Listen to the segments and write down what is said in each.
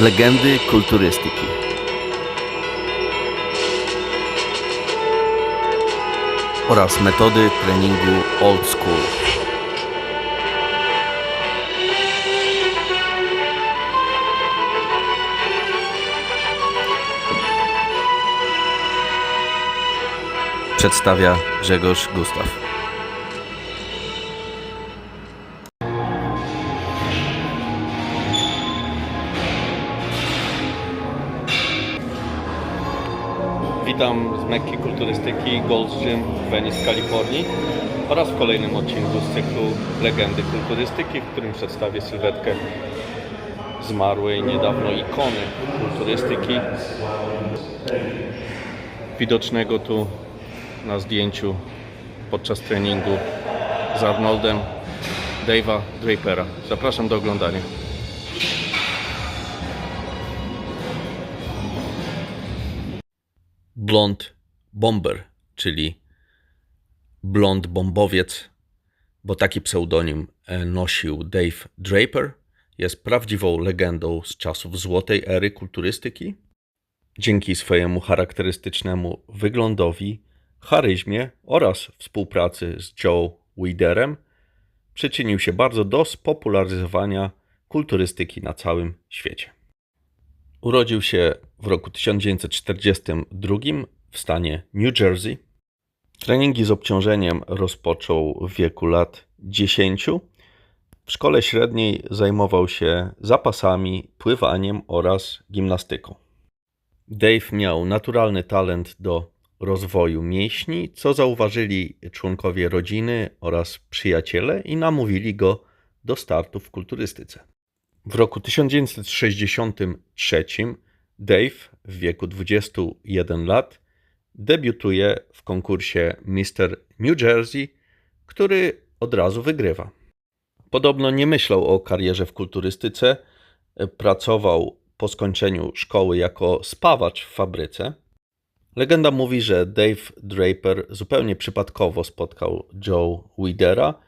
Legendy kulturystyki. Oraz metody treningu old school. Przedstawia Grzegorz Gustaw. Witam z Mekki Kulturystyki Gold's Gym w Venice, Kalifornii oraz w kolejnym odcinku z cyklu Legendy Kulturystyki, w którym przedstawię sylwetkę zmarłej niedawno ikony kulturystyki widocznego tu na zdjęciu podczas treningu z Arnoldem Dave'a Drapera. Zapraszam do oglądania. Blond Bomber, czyli blond bombowiec, bo taki pseudonim e, nosił Dave Draper, jest prawdziwą legendą z czasów złotej ery kulturystyki. Dzięki swojemu charakterystycznemu wyglądowi, charyzmie oraz współpracy z Joe Weiderem przyczynił się bardzo do spopularyzowania kulturystyki na całym świecie. Urodził się w roku 1942 w stanie New Jersey. Treningi z obciążeniem rozpoczął w wieku lat 10. W szkole średniej zajmował się zapasami, pływaniem oraz gimnastyką. Dave miał naturalny talent do rozwoju mięśni, co zauważyli członkowie rodziny oraz przyjaciele i namówili go do startu w kulturystyce. W roku 1963 Dave w wieku 21 lat debiutuje w konkursie Mr. New Jersey, który od razu wygrywa. Podobno nie myślał o karierze w kulturystyce, pracował po skończeniu szkoły jako spawacz w fabryce. Legenda mówi, że Dave Draper zupełnie przypadkowo spotkał Joe Widera,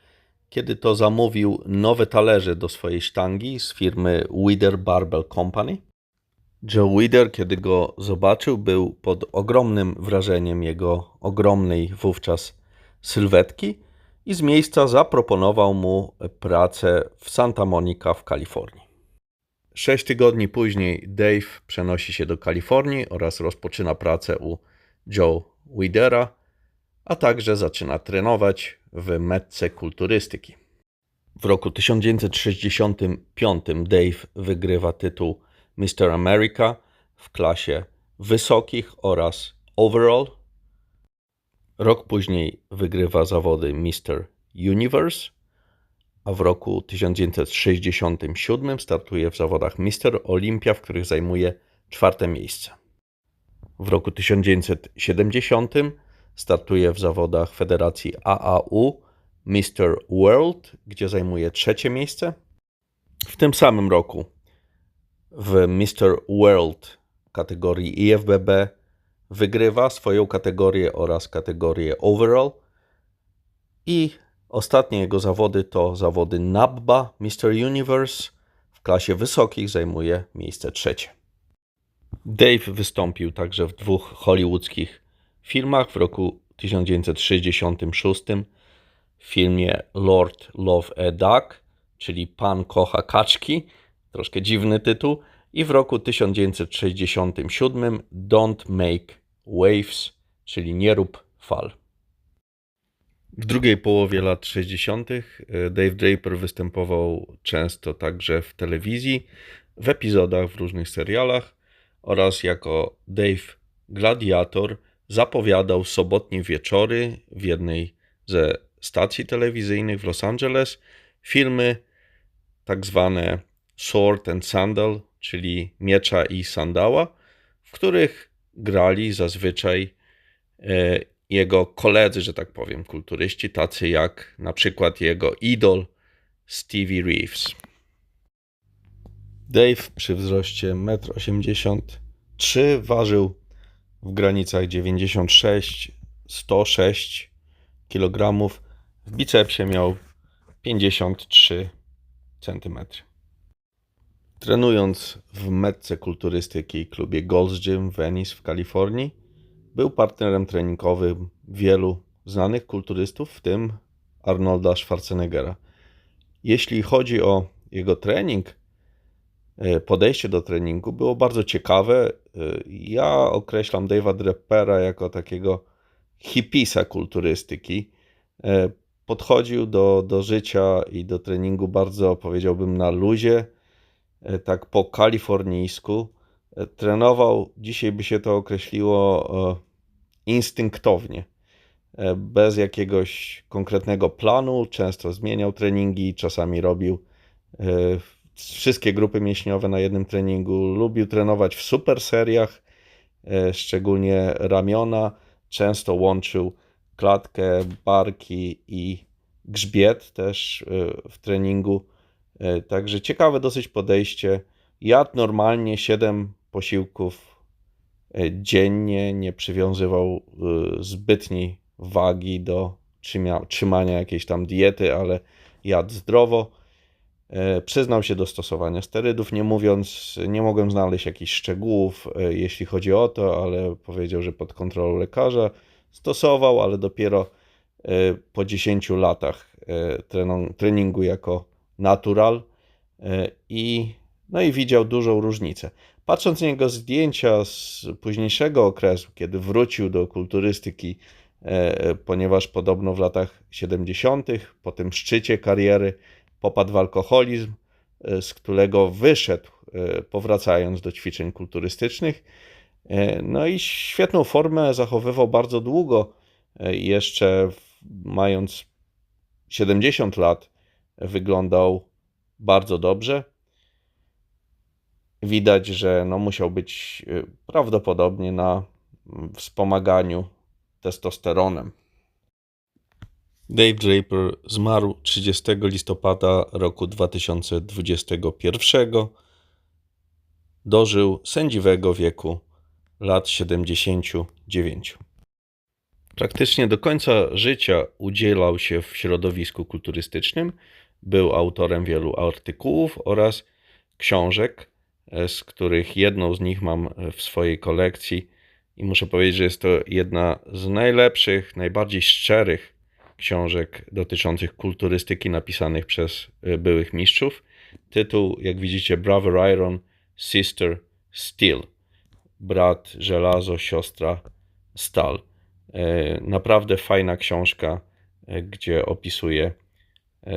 kiedy to zamówił nowe talerze do swojej sztangi z firmy Wider Barbell Company. Joe Wider, kiedy go zobaczył, był pod ogromnym wrażeniem jego ogromnej wówczas sylwetki i z miejsca zaproponował mu pracę w Santa Monica w Kalifornii. Sześć tygodni później Dave przenosi się do Kalifornii oraz rozpoczyna pracę u Joe Widera, a także zaczyna trenować w metce kulturystyki. W roku 1965 Dave wygrywa tytuł Mr. America w klasie wysokich oraz overall. Rok później wygrywa zawody Mr. Universe, a w roku 1967 startuje w zawodach Mr. Olympia, w których zajmuje czwarte miejsce. W roku 1970 startuje w zawodach Federacji AAU Mr. World, gdzie zajmuje trzecie miejsce. W tym samym roku w Mr. World kategorii IFBB wygrywa swoją kategorię oraz kategorię Overall. I ostatnie jego zawody to zawody NABBA Mr. Universe. W klasie wysokich zajmuje miejsce trzecie. Dave wystąpił także w dwóch hollywoodzkich filmach w roku 1966 w filmie Lord Love a Duck, czyli Pan kocha kaczki, troszkę dziwny tytuł, i w roku 1967 Don't Make Waves, czyli Nie rób fal. W drugiej połowie lat 60. Dave Draper występował często także w telewizji, w epizodach w różnych serialach oraz jako Dave Gladiator zapowiadał sobotnie wieczory w jednej ze stacji telewizyjnych w Los Angeles filmy tak zwane Sword and Sandal, czyli miecza i sandała, w których grali zazwyczaj e, jego koledzy, że tak powiem, kulturyści, tacy jak na przykład jego idol Stevie Reeves. Dave przy wzroście 1,83 m ważył w granicach 96-106 kg. W bicepsie miał 53 cm. Trenując w metce kulturystyki klubie Gold's Gym w Venice w Kalifornii, był partnerem treningowym wielu znanych kulturystów, w tym Arnolda Schwarzeneggera. Jeśli chodzi o jego trening, podejście do treningu było bardzo ciekawe. E, Ja określam Dave'a Drappera jako takiego hipisa kulturystyki. E, Podchodził do, do życia i do treningu bardzo, powiedziałbym, na luzie, e, tak po kalifornijsku. E, Trenował, dzisiaj by się to określiło, e, instynktownie e, bez jakiegoś konkretnego planu. Często zmieniał treningi, czasami robił e, wszystkie grupy mięśniowe na jednym treningu. Lubił trenować w super seriach, e, szczególnie ramiona. Często łączył klatkę, barki i grzbiet też e, w treningu. E, Także ciekawe dosyć podejście. Jadł normalnie 7 posiłków dziennie, nie przywiązywał zbytniej wagi do trzymania jakiejś tam diety, ale jadł zdrowo. E, Przyznał się do stosowania sterydów, nie mówiąc, nie mogłem znaleźć jakichś szczegółów, e, jeśli chodzi o to, ale powiedział, że pod kontrolą lekarza stosował, ale dopiero e, po 10 latach treningu jako natural i, no i widział dużą różnicę. Patrząc na jego zdjęcia z późniejszego okresu, kiedy wrócił do kulturystyki, ponieważ podobno w latach 70., po tym szczycie kariery, popadł w alkoholizm, e, z którego wyszedł, e, powracając do ćwiczeń kulturystycznych. E, No i świetną formę zachowywał bardzo długo, jeszcze mając 70 lat, wyglądał bardzo dobrze. Widać, że no musiał być prawdopodobnie na mm, wspomaganiu testosteronem. Dave Draper zmarł 30 listopada roku 2021. Dożył sędziwego wieku lat 79. Praktycznie do końca życia udzielał się w środowisku kulturystycznym. Był autorem wielu artykułów oraz książek, e, z których jedną z nich mam e, w swojej kolekcji. I muszę powiedzieć, że jest to jedna z najlepszych, najbardziej szczerych książek dotyczących kulturystyki napisanych przez e, byłych mistrzów. Tytuł, jak widzicie, Brother Iron, Sister Steel. Brat żelazo, siostra stal. E, Naprawdę fajna książka, e, gdzie opisuje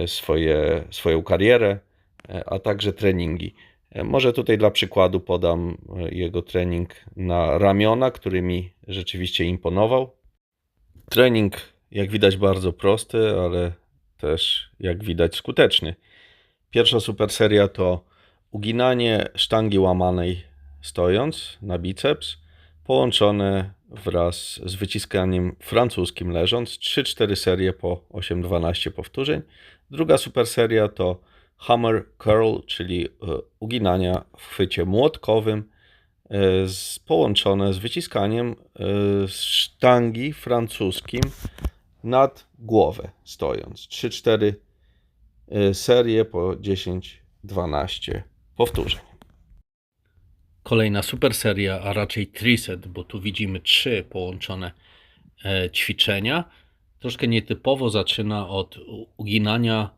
swoje, swoją karierę, a także treningi. Może tutaj dla przykładu podam jego trening na ramiona, który mi rzeczywiście imponował. Trening, jak widać, bardzo prosty, ale też, jak widać, skuteczny. Pierwsza super seria to uginanie sztangi łamanej stojąc na biceps, połączone wraz z wyciskaniem francuskim leżąc. 3-4 serie po 8-12 powtórzeń. Druga super seria to hammer curl, czyli e, uginania w chwycie młotkowym e, połączone z wyciskaniem e, sztangi francuskim nad głowę stojąc. 3-4 e, serie po 10-12 powtórzeń. Kolejna super seria, a raczej triset, bo tu widzimy trzy połączone e, ćwiczenia. Troszkę nietypowo zaczyna od uginania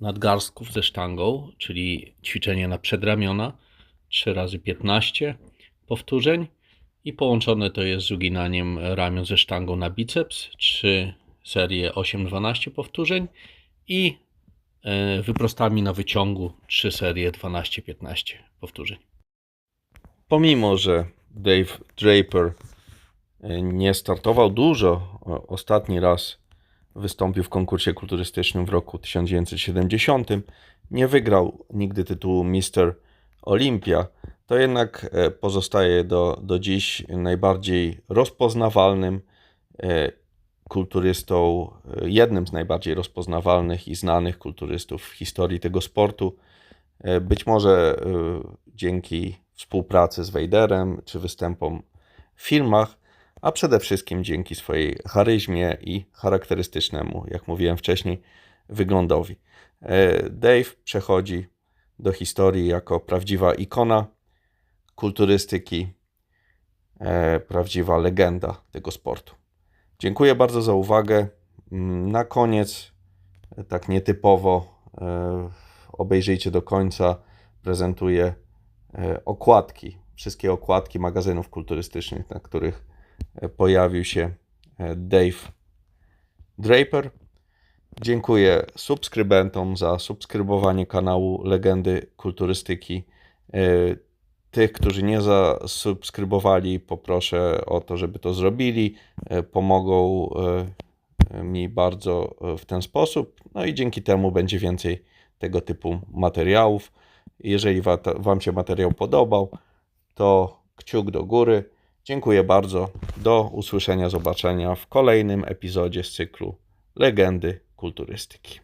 nadgarstków ze sztangą, czyli ćwiczenie na przedramiona 3 razy 15 powtórzeń i połączone to jest z uginaniem ramion ze sztangą na biceps 3 serie 8-12 powtórzeń i e, wyprostami na wyciągu 3 serie 12-15 powtórzeń. Pomimo, że Dave Draper e, nie startował dużo, ostatni raz wystąpił w konkursie kulturystycznym w roku 1970, nie wygrał nigdy tytułu Mister Olympia, to jednak e, pozostaje do, do dziś najbardziej rozpoznawalnym kulturystą, e, jednym z najbardziej rozpoznawalnych i znanych kulturystów w historii tego sportu. E, Być może e, dzięki współpracy z Vaderem czy występom w filmach, a przede wszystkim dzięki swojej charyzmie i charakterystycznemu, jak mówiłem wcześniej, wyglądowi. Dave przechodzi do historii jako prawdziwa ikona kulturystyki, prawdziwa legenda tego sportu. Dziękuję bardzo za uwagę. Mm, Na koniec, e, tak nietypowo, e, obejrzyjcie do końca, prezentuję e, okładki, wszystkie okładki magazynów kulturystycznych, na których pojawił się Dave Draper. Dziękuję subskrybentom za subskrybowanie kanału Legendy Kulturystyki. Tych, którzy nie zasubskrybowali, poproszę o to, żeby to zrobili. E, Pomogą e, mi bardzo e, w ten sposób. No i dzięki temu będzie więcej tego typu materiałów. Jeżeli wa- Wam się materiał podobał, to kciuk do góry. Dziękuję bardzo. Do usłyszenia, zobaczenia w kolejnym epizodzie z cyklu Legendy Kulturystyki.